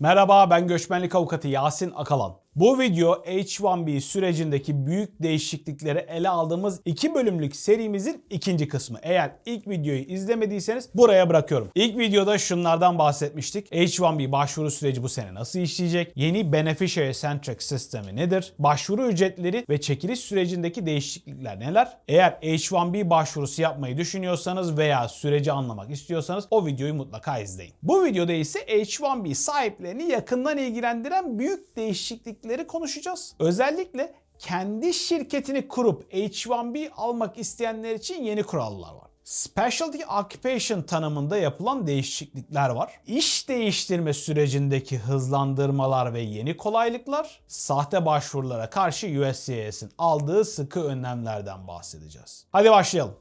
Merhaba ben göçmenlik avukatı Yasin Akalan. Bu video H1B sürecindeki büyük değişiklikleri ele aldığımız iki bölümlük serimizin ikinci kısmı. Eğer ilk videoyu izlemediyseniz buraya bırakıyorum. İlk videoda şunlardan bahsetmiştik. H1B başvuru süreci bu sene nasıl işleyecek? Yeni Beneficiary Centric sistemi nedir? Başvuru ücretleri ve çekiliş sürecindeki değişiklikler neler? Eğer H1B başvurusu yapmayı düşünüyorsanız veya süreci anlamak istiyorsanız o videoyu mutlaka izleyin. Bu videoda ise H1B sahiplerini yakından ilgilendiren büyük değişiklikleri konuşacağız. Özellikle kendi şirketini kurup H1B almak isteyenler için yeni kurallar var. Specialty Occupation tanımında yapılan değişiklikler var. İş değiştirme sürecindeki hızlandırmalar ve yeni kolaylıklar, sahte başvurulara karşı USCIS'in aldığı sıkı önlemlerden bahsedeceğiz. Hadi başlayalım.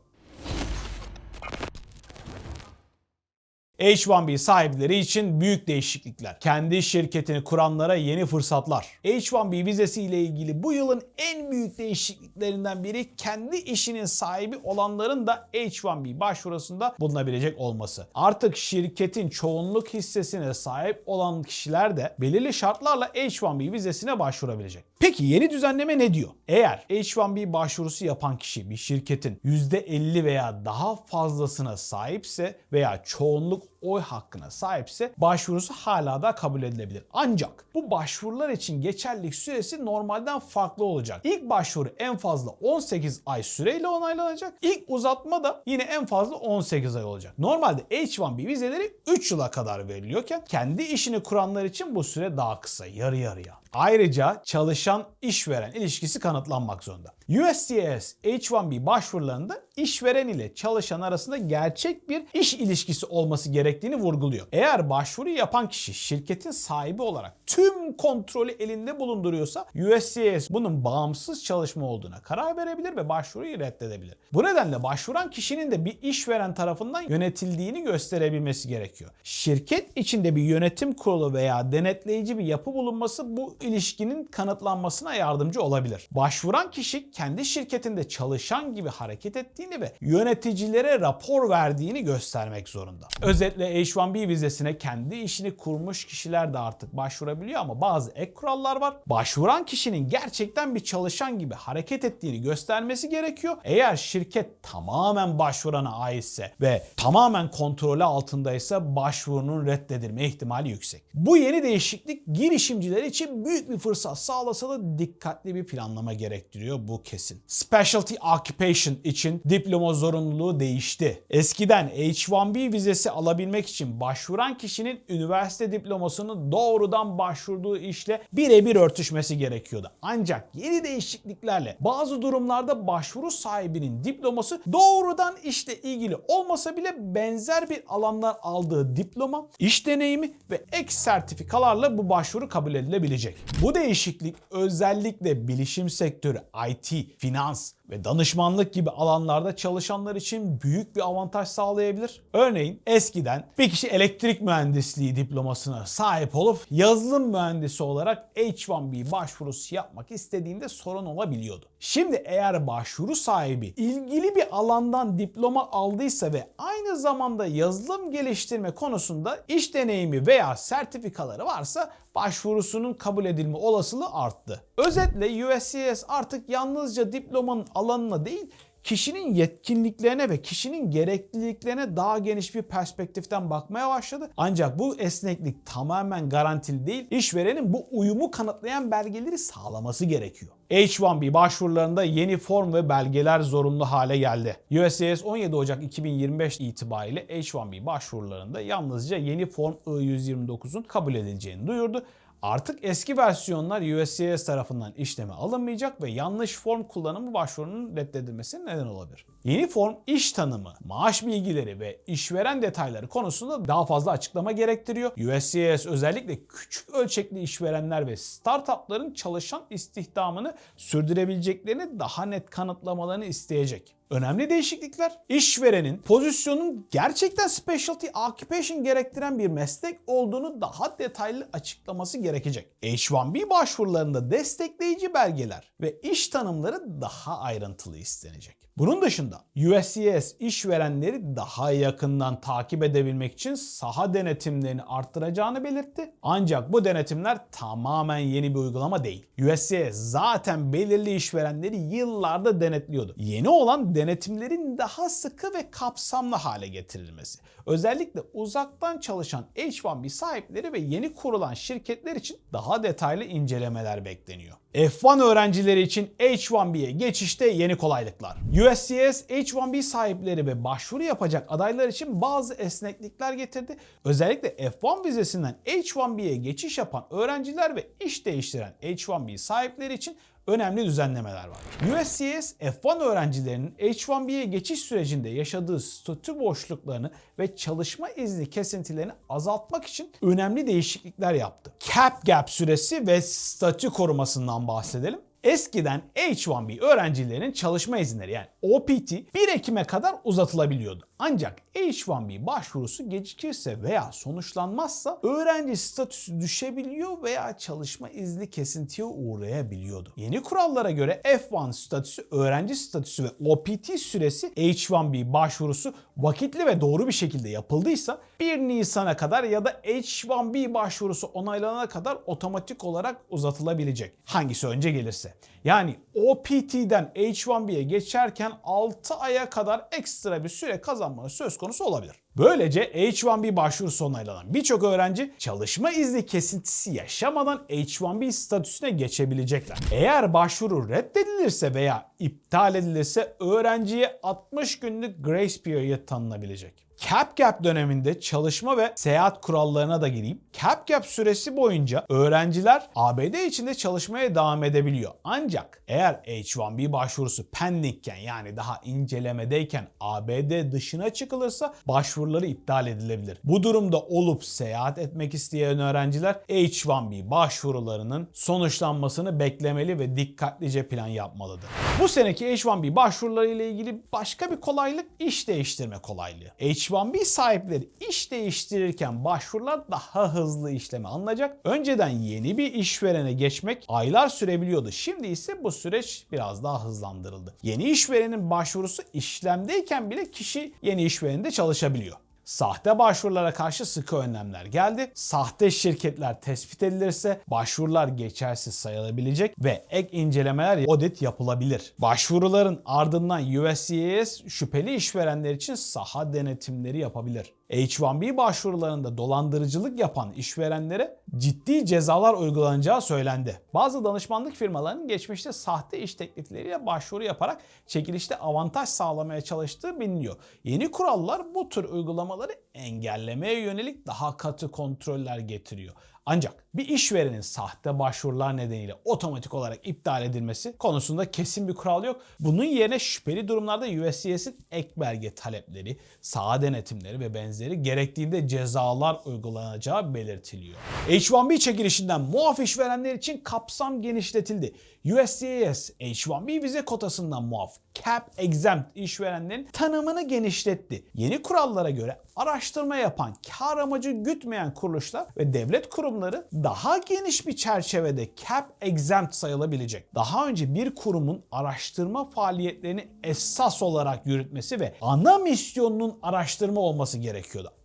H1B sahipleri için büyük değişiklikler. Kendi şirketini kuranlara yeni fırsatlar. H1B vizesi ile ilgili bu yılın en büyük değişikliklerinden biri kendi işinin sahibi olanların da H1B başvurusunda bulunabilecek olması. Artık şirketin çoğunluk hissesine sahip olan kişiler de belirli şartlarla H1B vizesine başvurabilecek. Peki yeni düzenleme ne diyor? Eğer H1B başvurusu yapan kişi bir şirketin %50 veya daha fazlasına sahipse veya çoğunluk oy hakkına sahipse başvurusu hala da kabul edilebilir. Ancak bu başvurular için geçerlilik süresi normalden farklı olacak. İlk başvuru en fazla 18 ay süreyle onaylanacak. İlk uzatma da yine en fazla 18 ay olacak. Normalde H1B vizeleri 3 yıla kadar veriliyorken kendi işini kuranlar için bu süre daha kısa, yarı yarıya. Ayrıca çalışan işveren ilişkisi kanıtlanmak zorunda. USCIS H1B başvurularında işveren ile çalışan arasında gerçek bir iş ilişkisi olması gerektiğini vurguluyor. Eğer başvuru yapan kişi şirketin sahibi olarak tüm kontrolü elinde bulunduruyorsa USCIS bunun bağımsız çalışma olduğuna karar verebilir ve başvuruyu reddedebilir. Bu nedenle başvuran kişinin de bir işveren tarafından yönetildiğini gösterebilmesi gerekiyor. Şirket içinde bir yönetim kurulu veya denetleyici bir yapı bulunması bu ilişkinin kanıtlanmasına yardımcı olabilir. Başvuran kişi kendi şirketinde çalışan gibi hareket ettiğini ve yöneticilere rapor verdiğini göstermek zorunda. Özetle H1B vizesine kendi işini kurmuş kişiler de artık başvurabiliyor ama bazı ek kurallar var. Başvuran kişinin gerçekten bir çalışan gibi hareket ettiğini göstermesi gerekiyor. Eğer şirket tamamen başvurana aitse ve tamamen kontrolü altındaysa başvurunun reddedilme ihtimali yüksek. Bu yeni değişiklik girişimciler için büyük bir fırsat sağlasa da dikkatli bir planlama gerektiriyor bu kesin. Specialty Occupation için diploma zorunluluğu değişti. Eskiden H1B vizesi alabilmek için başvuran kişinin üniversite diplomasının doğrudan başvurduğu işle birebir örtüşmesi gerekiyordu. Ancak yeni değişikliklerle bazı durumlarda başvuru sahibinin diploması doğrudan işle ilgili olmasa bile benzer bir alandan aldığı diploma, iş deneyimi ve ek sertifikalarla bu başvuru kabul edilebilecek. Bu değişiklik özellikle bilişim sektörü, IT, finans ve danışmanlık gibi alanlarda çalışanlar için büyük bir avantaj sağlayabilir. Örneğin eskiden bir kişi elektrik mühendisliği diplomasına sahip olup yazılım mühendisi olarak H1B başvurusu yapmak istediğinde sorun olabiliyordu. Şimdi eğer başvuru sahibi ilgili bir alandan diploma aldıysa ve aynı zamanda yazılım geliştirme konusunda iş deneyimi veya sertifikaları varsa başvurusunun kabul edilme olasılığı arttı. Özetle USCIS artık yalnızca diplomanın alanına değil kişinin yetkinliklerine ve kişinin gerekliliklerine daha geniş bir perspektiften bakmaya başladı. Ancak bu esneklik tamamen garantili değil. İşverenin bu uyumu kanıtlayan belgeleri sağlaması gerekiyor. H1B başvurularında yeni form ve belgeler zorunlu hale geldi. USCIS 17 Ocak 2025 itibariyle H1B başvurularında yalnızca yeni form I-129'un kabul edileceğini duyurdu. Artık eski versiyonlar USCIS tarafından işleme alınmayacak ve yanlış form kullanımı başvurunun reddedilmesine neden olabilir. Yeni form iş tanımı, maaş bilgileri ve işveren detayları konusunda daha fazla açıklama gerektiriyor. USCIS özellikle küçük ölçekli işverenler ve startupların çalışan istihdamını sürdürebileceklerini daha net kanıtlamalarını isteyecek. Önemli değişiklikler. İşverenin pozisyonun gerçekten specialty occupation gerektiren bir meslek olduğunu daha detaylı açıklaması gerekecek. H1B başvurularında destekleyici belgeler ve iş tanımları daha ayrıntılı istenecek. Bunun dışında USCIS işverenleri daha yakından takip edebilmek için saha denetimlerini arttıracağını belirtti. Ancak bu denetimler tamamen yeni bir uygulama değil. USCIS zaten belirli işverenleri yıllarda denetliyordu. Yeni olan denetimlerin daha sıkı ve kapsamlı hale getirilmesi. Özellikle uzaktan çalışan H1B sahipleri ve yeni kurulan şirketler için daha detaylı incelemeler bekleniyor. F1 öğrencileri için H1B'ye geçişte yeni kolaylıklar. USCIS H1B sahipleri ve başvuru yapacak adaylar için bazı esneklikler getirdi. Özellikle F1 vizesinden H1B'ye geçiş yapan öğrenciler ve iş değiştiren H1B sahipleri için önemli düzenlemeler var. USCIS F1 öğrencilerinin H1B'ye geçiş sürecinde yaşadığı statü boşluklarını ve çalışma izni kesintilerini azaltmak için önemli değişiklikler yaptı. Cap gap süresi ve statü korumasından bahsedelim. Eskiden H1B öğrencilerinin çalışma izinleri yani OPT 1 Ekim'e kadar uzatılabiliyordu. Ancak H1B başvurusu gecikirse veya sonuçlanmazsa öğrenci statüsü düşebiliyor veya çalışma izni kesintiye uğrayabiliyordu. Yeni kurallara göre F1 statüsü, öğrenci statüsü ve OPT süresi H1B başvurusu vakitli ve doğru bir şekilde yapıldıysa 1 Nisan'a kadar ya da H1B başvurusu onaylanana kadar otomatik olarak uzatılabilecek. Hangisi önce gelirse. Yani OPT'den H1B'ye geçerken 6 aya kadar ekstra bir süre kazanmanız söz konusu olabilir. Böylece H1B başvurusu onaylanan birçok öğrenci çalışma izni kesintisi yaşamadan H1B statüsüne geçebilecekler. Eğer başvuru reddedilirse veya iptal edilirse öğrenciye 60 günlük grace period tanınabilecek. Cap Gap döneminde çalışma ve seyahat kurallarına da gireyim. Cap Gap süresi boyunca öğrenciler ABD içinde çalışmaya devam edebiliyor. Ancak eğer H1B başvurusu pendingken yani daha incelemedeyken ABD dışına çıkılırsa başvuruları iptal edilebilir. Bu durumda olup seyahat etmek isteyen öğrenciler H1B başvurularının sonuçlanmasını beklemeli ve dikkatlice plan yapmalıdır. Bu seneki H1B başvuruları ile ilgili başka bir kolaylık iş değiştirme kolaylığı. H1B sahipleri iş değiştirirken başvurular daha hızlı işleme alınacak. Önceden yeni bir işverene geçmek aylar sürebiliyordu. Şimdi ise bu süreç biraz daha hızlandırıldı. Yeni işverenin başvurusu işlemdeyken bile kişi yeni işverende çalışabiliyor. Sahte başvurulara karşı sıkı önlemler geldi. Sahte şirketler tespit edilirse başvurular geçersiz sayılabilecek ve ek incelemeler audit yapılabilir. Başvuruların ardından USCIS şüpheli işverenler için saha denetimleri yapabilir. H1B başvurularında dolandırıcılık yapan işverenlere ciddi cezalar uygulanacağı söylendi. Bazı danışmanlık firmalarının geçmişte sahte iş teklifleriyle başvuru yaparak çekilişte avantaj sağlamaya çalıştığı biliniyor. Yeni kurallar bu tür uygulamaları engellemeye yönelik daha katı kontroller getiriyor. Ancak bir işverenin sahte başvurular nedeniyle otomatik olarak iptal edilmesi konusunda kesin bir kural yok. Bunun yerine şüpheli durumlarda USCIS'in ek belge talepleri, saha denetimleri ve benzeri gerektiğinde cezalar uygulanacağı belirtiliyor. H1B çekilişinden muaf işverenler için kapsam genişletildi. USCIS H1B vize kotasından muaf cap exempt işverenlerin tanımını genişletti. Yeni kurallara göre araştırma yapan, kar amacı gütmeyen kuruluşlar ve devlet kurumları daha geniş bir çerçevede cap exempt sayılabilecek. Daha önce bir kurumun araştırma faaliyetlerini esas olarak yürütmesi ve ana misyonunun araştırma olması gerekiyordu.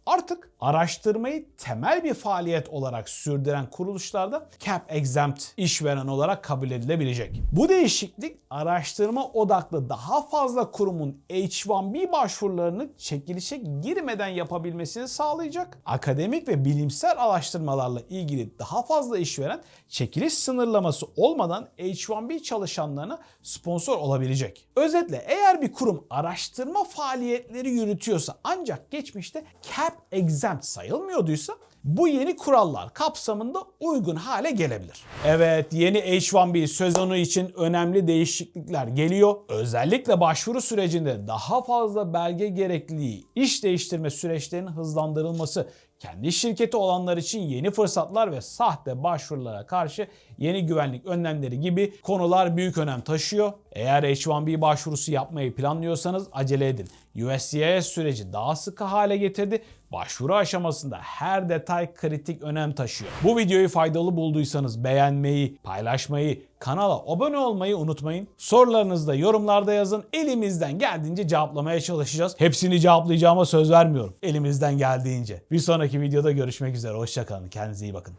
Araştırmayı temel bir faaliyet olarak sürdüren kuruluşlarda cap exempt işveren olarak kabul edilebilecek. Bu değişiklik araştırma odaklı daha fazla kurumun H1B başvurularını çekilişe girmeden yapabilmesini sağlayacak. Akademik ve bilimsel araştırmalarla ilgili daha fazla işveren çekiliş sınırlaması olmadan H1B çalışanlarına sponsor olabilecek. Özetle eğer bir kurum araştırma faaliyetleri yürütüyorsa ancak geçmişte cap exempt sayılmıyorduysa bu yeni kurallar kapsamında uygun hale gelebilir. Evet yeni H1B sezonu için önemli değişiklikler geliyor. Özellikle başvuru sürecinde daha fazla belge gerekliliği, iş değiştirme süreçlerinin hızlandırılması, kendi şirketi olanlar için yeni fırsatlar ve sahte başvurulara karşı yeni güvenlik önlemleri gibi konular büyük önem taşıyor. Eğer H1B başvurusu yapmayı planlıyorsanız acele edin. USCIS süreci daha sıkı hale getirdi. Başvuru aşamasında her detay kritik önem taşıyor. Bu videoyu faydalı bulduysanız beğenmeyi, paylaşmayı, kanala abone olmayı unutmayın. Sorularınızı da yorumlarda yazın. Elimizden geldiğince cevaplamaya çalışacağız. Hepsini cevaplayacağıma söz vermiyorum. Elimizden geldiğince. Bir sonraki videoda görüşmek üzere. Hoşçakalın. Kendinize iyi bakın.